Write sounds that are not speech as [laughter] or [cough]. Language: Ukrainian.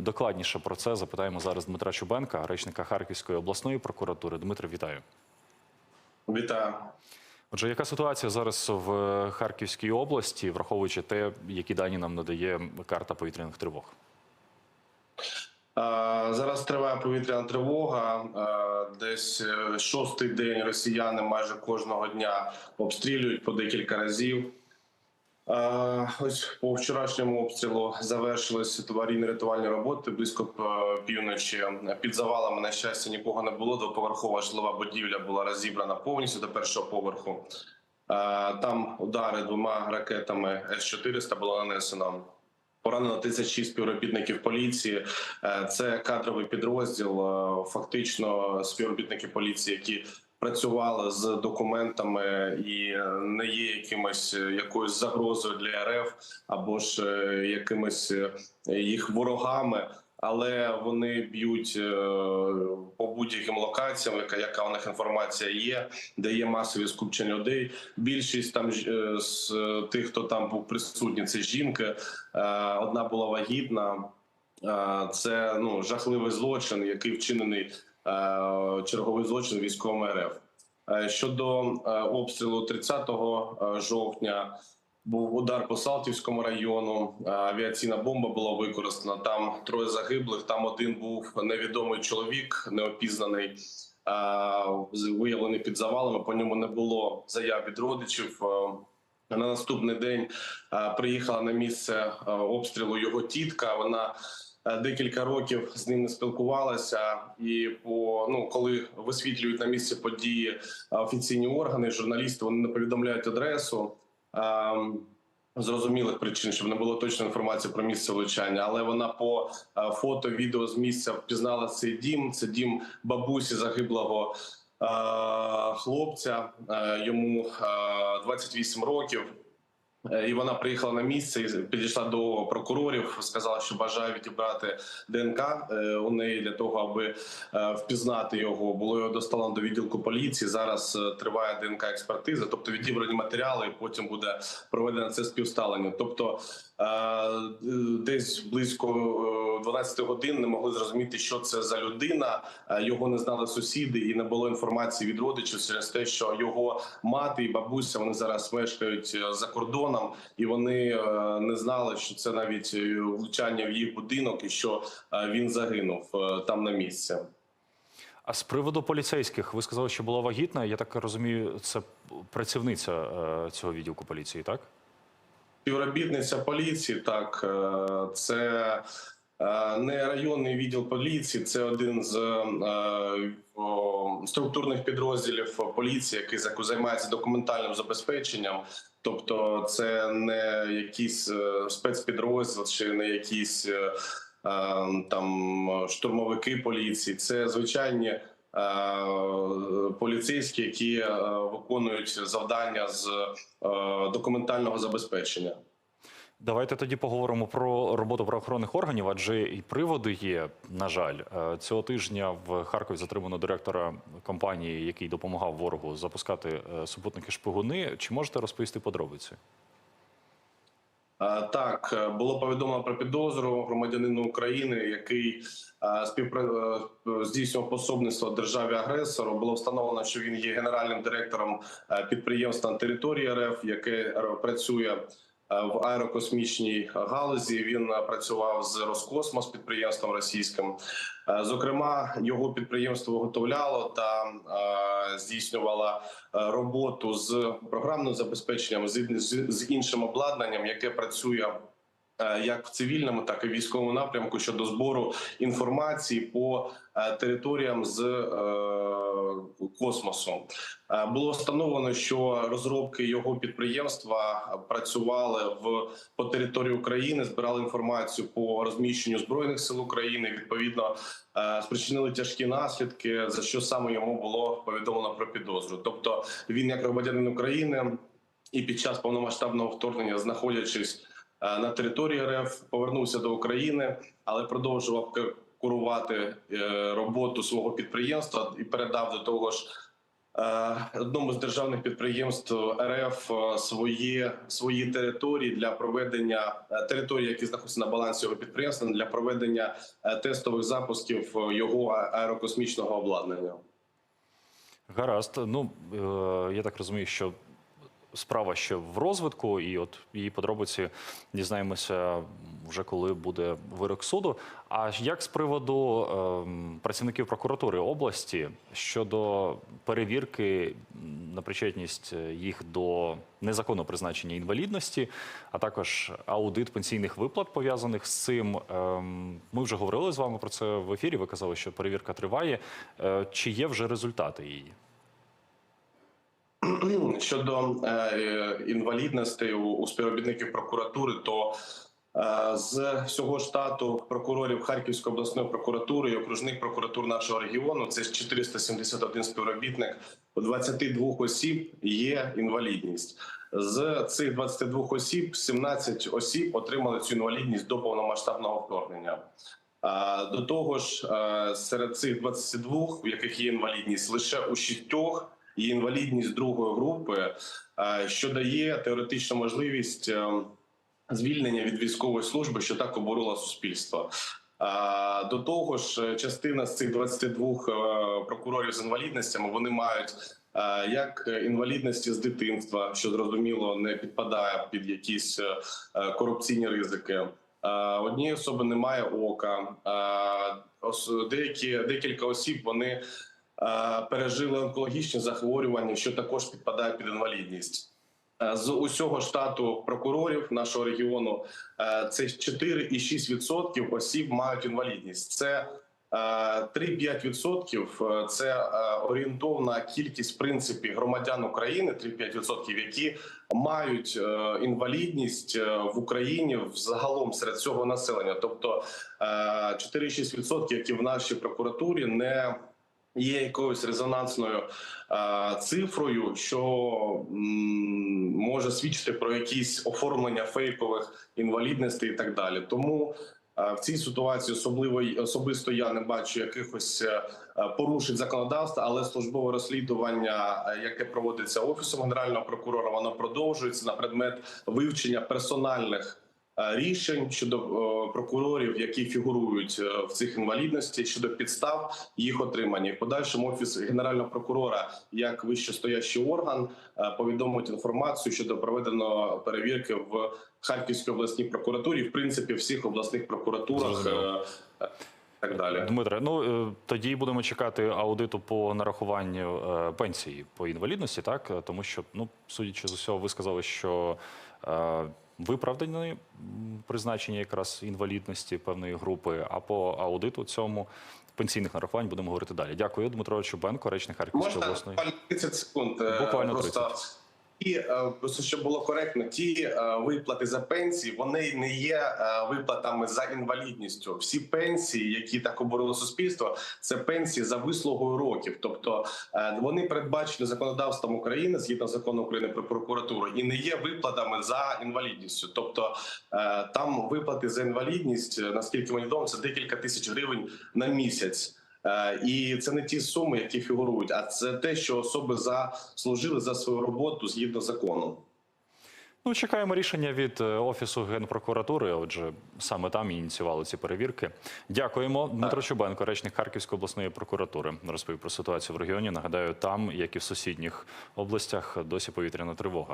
Докладніше про це запитаємо зараз Дмитра Чубенка, речника Харківської обласної прокуратури. Дмитро, вітаю. Вітаю. Отже, яка ситуація зараз в Харківській області, враховуючи те, які дані нам надає карта повітряних тривог? Зараз триває повітряна тривога. Десь е, шостий день росіяни майже кожного дня обстрілюють по декілька разів. Ось по вчорашньому обстрілу завершилися аварійні рятувальні роботи близько е, півночі. Під завалами, на щастя, нікого не було. Двоповерхова житлова будівля була розібрана повністю до першого поверху. Там удари двома ракетами С-400 було нанесено. Поранено 36 співробітників поліції. Е, Це кадровий підрозділ. е, Фактично, співробітники поліції, які працювали з документами і е, не є якимось якоюсь загрозою для РФ або ж якимось їх ворогами. Але вони б'ють е, по будь-яким локаціям, яка яка у них інформація є, де є масові скупчення людей. Більшість там е, з е, тих, хто там був присутній, це жінки. Одна була вагітна. Це ну жахливий злочин, який вчинений черговий злочин військовим РФ. Щодо обстрілу 30 е, жовтня. Був удар по Салтівському району. Авіаційна бомба була використана. Там троє загиблих. Там один був невідомий чоловік, неопізнаний, виявлений під завалами. По ньому не було заяв від родичів. На наступний день приїхала на місце обстрілу його тітка. Вона декілька років з ним не спілкувалася, і по ну коли висвітлюють на місці події офіційні органи, журналісти вони не повідомляють адресу. Ем, Зрозумілих причин, щоб не було точної інформації про місце влучання, але вона по е, фото, відео з місця впізнала цей дім. Це дім бабусі загиблого е, хлопця. Е, Йому е, 28 років. Е, І вона приїхала на місце і підійшла до прокурорів, сказала, що бажає відібрати ДНК е, у неї для того, аби е, впізнати його. Було його доставлено до відділку поліції. Зараз триває ДНК експертиза, тобто відібрані матеріали, і потім буде проведено це співставлення. Тобто десь близько е, 12 годин не могли зрозуміти, що це за людина. Е, Його не знали сусіди, і не було інформації від родичів через те, що його мати і бабуся вони зараз мешкають е, за кордоном, і вони е, не знали, що це навіть е, влучання в їх будинок, і що е, він загинув е, там на місці. А з приводу поліцейських, ви сказали, що була вагітна. Я так розумію, це працівниця е, цього відділку поліції, так? Співробітниця поліції, так е, це е, не районний відділ поліції, це один з е, структурних підрозділів поліції, який за- займається документальним забезпеченням. Тобто, це не якийсь спецпідрозділ чи не якісь там штурмовики поліції. Це звичайні поліцейські, які е, виконують завдання з е, документального забезпечення. Давайте тоді поговоримо про роботу правоохоронних органів, адже і приводи є. На жаль, Е, цього тижня в Харкові затримано директора компанії, який допомагав ворогу запускати супутники шпигуни. Чи можете розповісти подробиці? Е, Так, е, було повідомлено про підозру громадянину України, який е, співпра... здійснював пособництво державі агресору. Було встановлено, що він є генеральним директором підприємства на території РФ, яке працює в аерокосмічній галузі. Він е, працював з Роскосмос підприємством російським. Е, Зокрема, його підприємство виготовляло та е, здійснювало е, роботу з програмним забезпеченням з іншим обладнанням, яке працює. Е, Як в цивільному, так і в військовому напрямку щодо збору інформації по е, територіям з е, космосу було встановлено, що розробки його підприємства працювали в по території України, збирали інформацію по розміщенню збройних сил України. Відповідно, спричинили тяжкі наслідки, за що саме йому було повідомлено про підозру. Тобто, він як громадянин України і під час повномасштабного вторгнення, знаходячись на території РФ, повернувся до України, але продовжував курувати е, роботу свого підприємства і передав до того ж е, одному з державних підприємств РФ е, свої, свої території для проведення е, території, які знаходяться на балансі його підприємства, для проведення е, тестових запусків е, його аерокосмічного обладнання. Гаразд. Ну е, я так розумію, що справа ще в розвитку, і от її подробиці дізнаємося вже коли буде вирок суду. А як з приводу ем, працівників прокуратури області щодо перевірки на причетність їх до незаконного призначення інвалідності, а також аудит пенсійних виплат пов'язаних з цим. Ем, Ми вже говорили з вами про це в ефірі. Ви казали, що перевірка триває. Е, Чи є вже результати її? [clears throat] Щодо е, е, у, співробітників прокуратури, то е, з всього штату прокурорів Харківської обласної прокуратури і окружних прокуратур нашого регіону це 471 співробітник. У 22 осіб є інвалідність. З цих 22 осіб 17 осіб отримали цю інвалідність до повномасштабного вторгнення. А, До того ж, е, серед цих 22, у яких є інвалідність, лише у шістьох є інвалідність другої групи, е, що дає теоретичну можливість е, звільнення від військової служби, що так обурило суспільство. До того ж, частина з цих 22 е, прокурорів з інвалідностями вони мають е, як інвалідності з дитинства, що зрозуміло не підпадає під якісь е, е, корупційні ризики. Е, Однієї особи немає ока. Е, Деякі декілька осіб вони е, пережили онкологічні захворювання, що також підпадає під інвалідність. Е, З усього штату прокурорів нашого регіону е, це 4,6% осіб мають інвалідність. Це е, 3-5% – це е, орієнтовна кількість в принципі громадян України, 3-5%, які мають е, інвалідність е, в Україні взагалом серед цього населення. Тобто е, 4-6%, які в нашій прокуратурі не є якоюсь резонансною е, цифрою, що м, може свідчити про якісь оформлення фейкових інвалідностей і так далі. Тому е, в цій ситуації особливо особисто я не бачу якихось е, порушень законодавства, але службове розслідування, е, яке проводиться офісом генерального прокурора, воно продовжується на предмет вивчення персональних рішень щодо е, прокурорів, які фігурують е, в цих інвалідності, щодо підстав їх отримання. В подальшому офіс генерального прокурора, як вищестоящий орган, е, повідомить інформацію щодо проведеної перевірки в Харківській обласній прокуратурі, в принципі, всіх обласних прокуратурах. Е, е, Так далі. Дмитре, ну е, тоді будемо чекати аудиту по нарахуванню е, пенсії по інвалідності, так Е, тому що, ну судячи з усього, ви сказали, що е, виправдані призначення якраз інвалідності певної групи, а по аудиту цьому пенсійних нарахувань будемо говорити далі. Дякую, Дмитро Чубенко, речник Харківської обласної. буквально 30 секунд. е, Буквально просто. 30. І е, просто щоб було коректно, ті е, виплати за пенсії вони не є е, виплатами за інвалідністю. Всі пенсії, які так оборило суспільство, це пенсії за вислугою років. Тобто вони передбачені законодавством України згідно закону України про прокуратуру, і не є виплатами за інвалідністю. Тобто там виплати за інвалідність, наскільки мені відомо, це декілька тисяч гривень на місяць. Е, І це не ті суми, які фігурують, а це те, що особи заслужили за свою роботу згідно закону. Ну, чекаємо рішення від е, офісу генпрокуратури. Отже, саме там ініціювали ці перевірки. Дякуємо. Дмитро Чубенко, речник Харківської обласної прокуратури, розповів про ситуацію в регіоні. Нагадаю, там, як і в сусідніх областях, досі повітряна тривога.